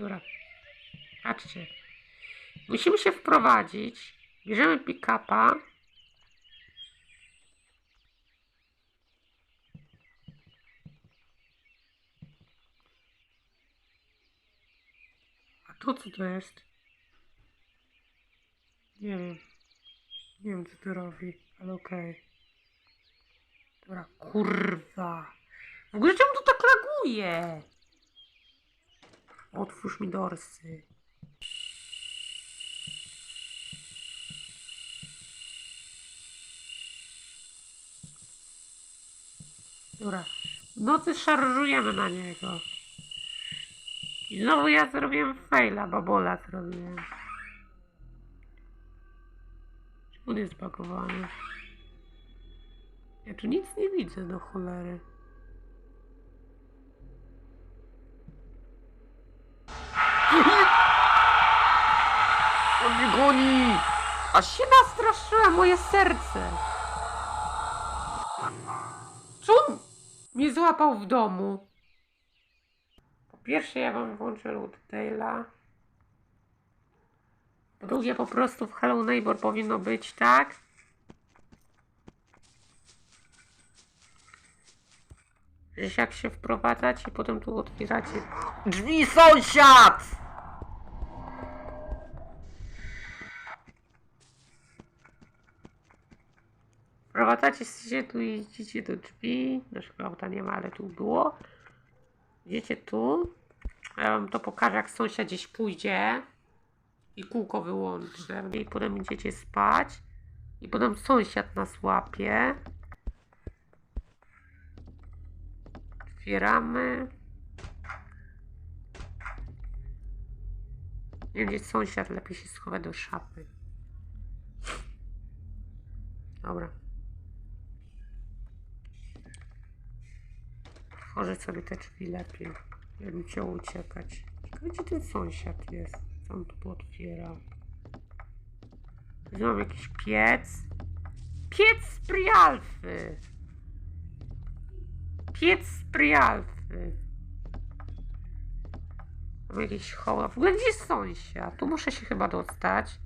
Dobra. Patrzcie. Musimy się wprowadzić. Bierzemy pick-upa. A to co to jest? Nie wiem. Nie wiem co to robi, ale okej. Dobra, kurwa. W ogóle czemu to tak laguje? Otwórz mi dorsy. Dobra. W nocy szarżujemy na niego. I znowu ja zrobiłem faila, babola zrobiłem. Czemu jest zbagowany? Ja tu nic nie widzę do cholery. Goni! Aż się nastraszyłem, moje serce! Czum mnie złapał w domu? Po pierwsze, ja wam włączę Roottaila. Po drugie, po prostu w Hello Neighbor powinno być tak. Że jak się wprowadzacie, potem tu otwieracie drzwi sąsiad! Wprowadzacie się tu i idziecie do drzwi. Naszego auta nie ma, ale tu było. Idziecie tu. Ja wam to pokażę, jak sąsiad gdzieś pójdzie i kółko wyłączę. I potem idziecie spać. I potem sąsiad nas łapie. Otwieramy. Nie gdzie sąsiad, lepiej się schowa do szafy. Dobra. Otworzę sobie te drzwi lepiej. Ja bym chciał uciekać. Gdzie ten sąsiad jest. Co on tu otwiera? Tu mam jakiś piec. Piec z Prialfy. Piec z Prialfy. Mam jakiś hoła. W ogóle gdzie jest sąsiad? Tu muszę się chyba dostać.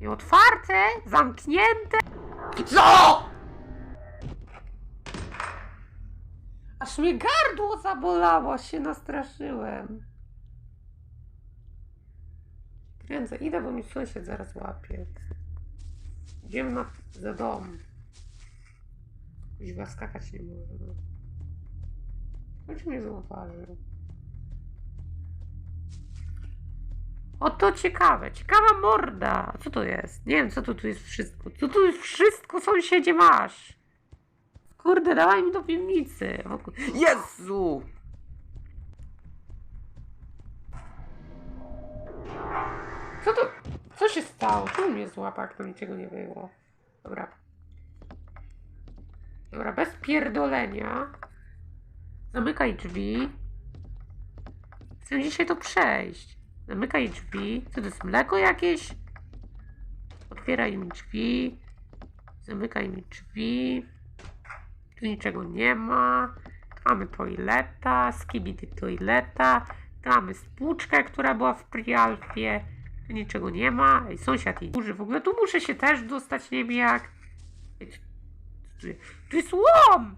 Nie otwarte? Zamknięte? Co? Aż mnie gardło zabolało, się nastraszyłem. Kręcę, idę, bo mi sąsiad zaraz łapie. Idziemy na, za dom. Kuźwa skakać nie może. No. Choć mnie. O to ciekawe, ciekawa morda. Co to jest? Nie wiem, co tu, tu jest wszystko. Co tu jest wszystko, sąsiedzie masz? Kurde, dawaj mi do piwnicy. Jezu! Co to? Co się stało? Czemu mnie złapał, to niczego nie było? Dobra. Dobra, bez pierdolenia. Zamykaj drzwi. Chcę dzisiaj to przejść. Zamykaj drzwi. Co to jest mleko jakieś? Otwieraj mi drzwi. Zamykaj mi drzwi. Tu niczego nie ma. Tu mamy toileta, skibity toileta. Tu mamy spłuczkę, która była w Prialfie. Tu niczego nie ma. Ej, sąsiad i duży. W ogóle tu muszę się też dostać, nie wiem jak. Tu jest łom!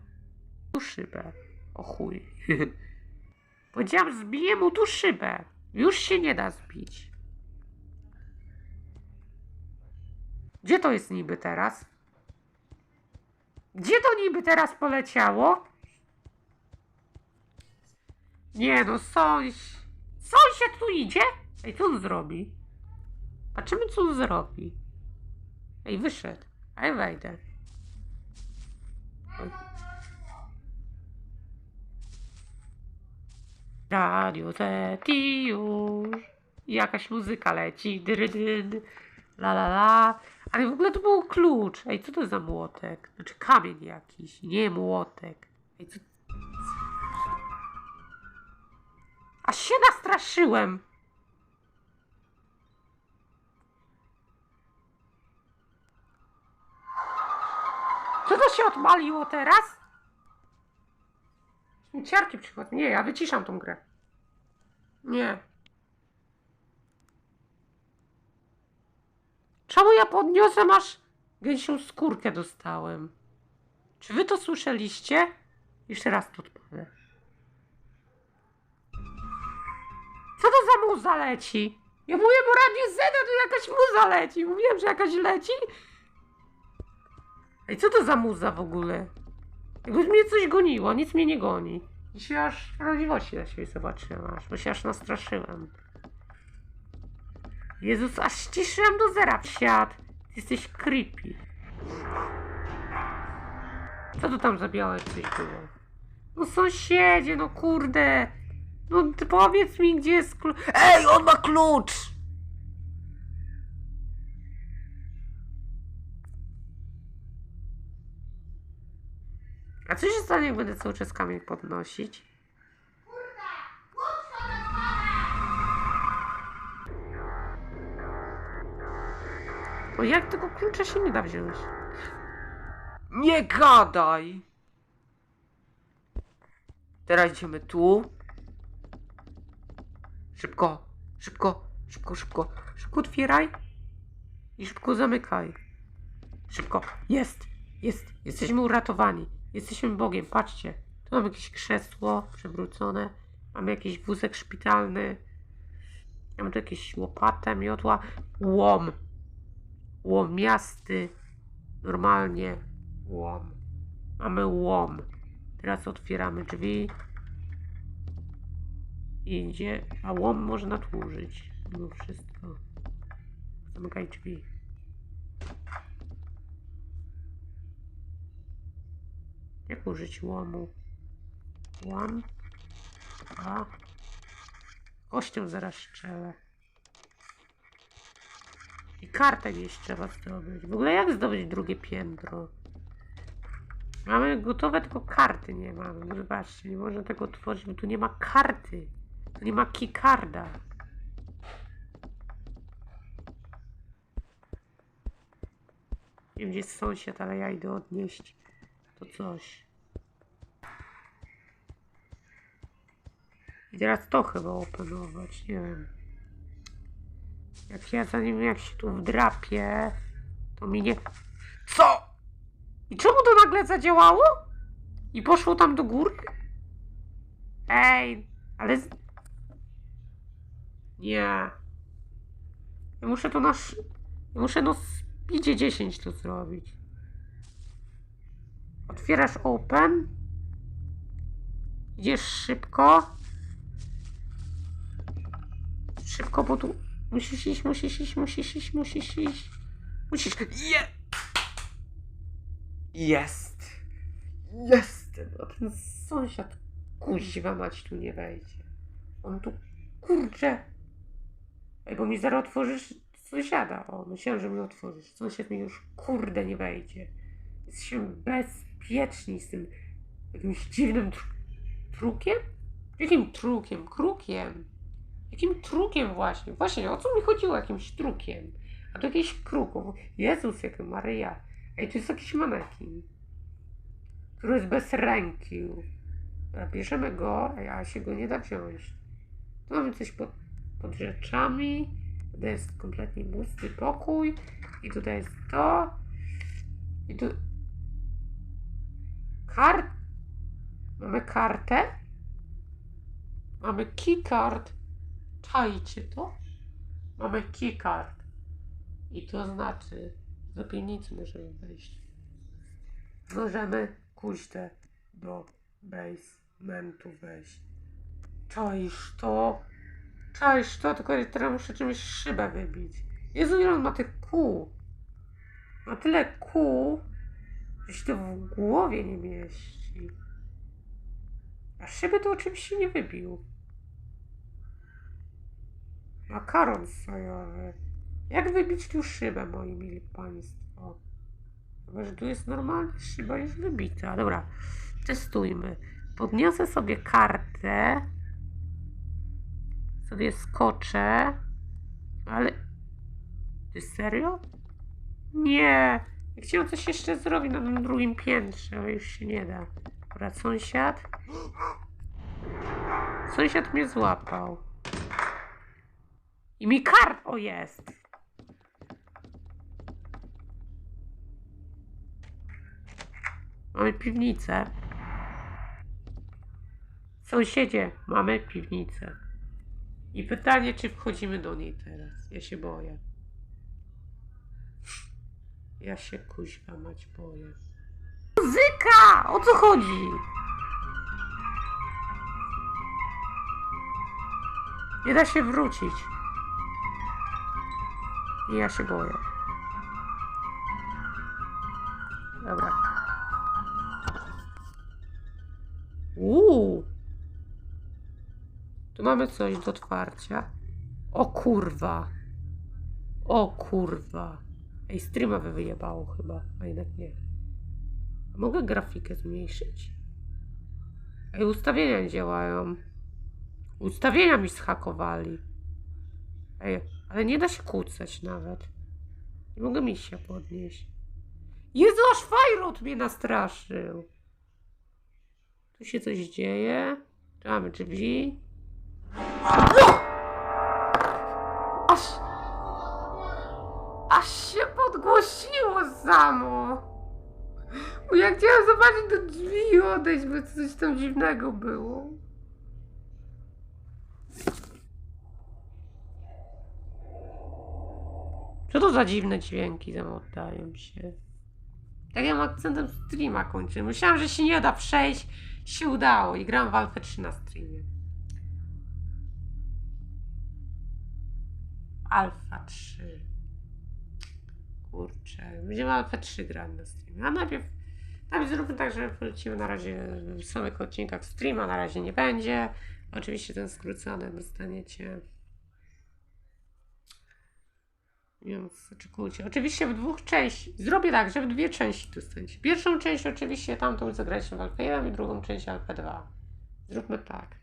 Tu szybę. O chuj. Powiedziałam, zbiję mu tu szybę. Już się nie da zbić. Gdzie to jest niby teraz? Gdzie to niby teraz poleciało? Nie no, sąś... Sąsiad tu idzie? Ej, co on zrobi? Patrzymy, co on zrobi. Ej, wyszedł. A ja wejdę. Radio Zeti już. I jakaś muzyka leci. Drydyn. La la la. Ale w ogóle to był klucz. Ej, co to za młotek? Znaczy kamień jakiś. Nie młotek. Ej, co... Aż się nastraszyłem. Co to się odmaliło teraz? Mi Ciarki przychodzą. Nie, ja wyciszam tą grę. Nie. Czemu ja podniosłem aż gęsią skórkę dostałem? Czy wy to słyszeliście? Jeszcze raz to odpalę. Co to za muza leci? Ja mówię, bo Radio Zeta tu jakaś muza leci. Mówiłem, że jakaś leci. Ej, co to za muza w ogóle? Jakby mnie coś goniło, nic mnie nie goni. Się aż w prawdziwości na siebie zobaczyłem, aż, bo się aż nastraszyłem. Jezus, aż ściszyłem do zera psiad. Jesteś creepy. Co tu tam za białe coś było? No sąsiedzie, no kurde. No powiedz mi, gdzie jest klucz. Ej, on ma klucz! A co się stanie, jak będę cały czas kamień podnosić? O jak tego klucza się nie da wziąć? Nie gadaj! Teraz idziemy tu. Szybko, szybko, szybko, szybko. Szybko otwieraj. I szybko zamykaj. Szybko. Jest, jest. Jesteśmy uratowani. Jesteśmy Bogiem. Patrzcie. Tu mamy jakieś krzesło przewrócone. Mamy jakiś wózek szpitalny. Mamy tu jakieś łopatę, miotła. Łom. Łomiasty. Normalnie. Łom. Mamy łom. Teraz otwieramy drzwi. Idzie. A łom można tu użyć. Mimo wszystko. Zamykaj drzwi. Jak użyć łomu? Łam. A. Kością zaraz strzelę. I kartę gdzieś trzeba zdobyć. W ogóle jak zdobyć drugie piętro? Mamy gotowe, tylko karty nie mamy. No Zobaczcie, nie można tego otworzyć, bo tu nie ma karty. Tu nie ma keycarda. Nie wiem, gdzie jest sąsiad, ale ja idę odnieść to coś. I teraz to chyba opanować, nie wiem. Jak ja za nim, jak się tu wdrapię, to mi nie... Co? I czemu to nagle zadziałało? I poszło tam do góry? Ej, ale... Nie. Ja muszę to na... sz- Ja muszę no speedzie 10 to zrobić. Otwierasz open. Idziesz szybko. Szybko, bo tu... Musisz iść, musisz iść, musisz iść, musisz iść. Musisz... Je! Jest! Jestem! A ten sąsiad kuźwa mać tu nie wejdzie. On tu... Kurczę! Ej, bo mi zaraz otworzysz sąsiada. O, myślałem, że mi otworzysz. Sąsiad mi już kurde nie wejdzie. Jesteśmy bezpieczni z tym jakimś dziwnym tr trukiem? Jakim trukiem? Krukiem? Jakim trukiem właśnie? Właśnie, o co mi chodziło jakimś trukiem? A to jakiś kruk. O, Jezus, jak Maryja. Ej, to jest jakiś manekin. Który jest bez ręki. Bierzemy go, a się go nie da wziąć. Tu mamy coś pod, pod rzeczami. Tutaj jest kompletnie pusty pokój. I tutaj jest to. I tu... Kart... Mamy kartę. Mamy keycard. Czajcie to? Mamy keycard. I to znaczy, do piwnicy możemy wejść. Możemy kuźdę do basementu wejść. Czaisz to? Czaisz to? Tylko teraz muszę czymś szybę wybić. Jezu, ile on ma tych kół? Ma tyle kół, że się to w głowie nie mieści. A szyby to oczywiście nie wybił. Makaron sojowy. Jak wybić tu szybę, moi mili państwo? Chyba, tu jest normalna szyba już wybita. Dobra, testujmy. Podniosę sobie kartę. Sobie skoczę. Ale... Ty serio? Nie! Ja chciałem coś jeszcze zrobić na tym drugim piętrze, ale już się nie da. Dobra, sąsiad. Sąsiad mnie złapał. I mi kart o jest. Mamy piwnicę. Sąsiedzie, mamy piwnicę. I pytanie, czy wchodzimy do niej teraz. Ja się boję. Ja się kuźwa mać boję. Muzyka! O co chodzi? Nie da się wrócić. Ja się boję. Dobra. Uuu. Tu mamy coś do otwarcia. O kurwa. O kurwa. Ej, streama by wyjebało chyba, a jednak nie. Mogę grafikę zmniejszyć? Ej, ustawienia nie działają. Ustawienia mi schakowali. Ej, ale nie da się kłócać nawet. Nie mogę mi się podnieść. Jezu, aż Fajrot mnie nastraszył. Tu się coś dzieje. Mamy drzwi. Aż... Aż się podgłosiło samo. Bo ja chciałam zobaczyć do drzwi i odejść, bo coś tam dziwnego było. Co to za dziwne dźwięki tam oddają się? Takim akcentem streama kończymy. Myślałam, że się nie da przejść. Się udało i gram w Alpha 3 na streamie. Alfa 3. Kurczę, będziemy Alfa 3 grać na streamie. A najpierw, najpierw zróbmy tak, że polecimy na razie w samych odcinkach streama. Na razie nie będzie. Oczywiście ten skrócony dostaniecie. Więc oczekujcie. Oczywiście w dwóch części. Zrobię tak, że w dwie części dostaniecie. Pierwszą część oczywiście tamtą zagraliśmy w Alpha 1 i drugą część Alpha 2. Zróbmy tak.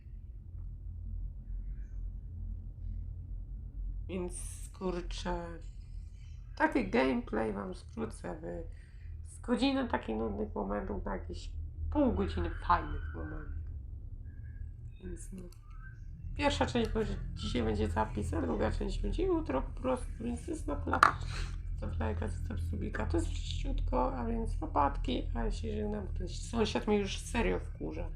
Więc kurczę. Taki gameplay wam skrócę wy. Z godziny takich nudnych momentów na jakieś pół godziny fajnych momentów. Więc no. Pierwsza część będzie, dzisiaj będzie zapis, a druga część będzie jutro po prostu, więc jest na plan. Lajka, zostaw subika. To jest czyściutko, a więc łopatki, a ja się żegnam, sąsiad mnie już serio wkurza.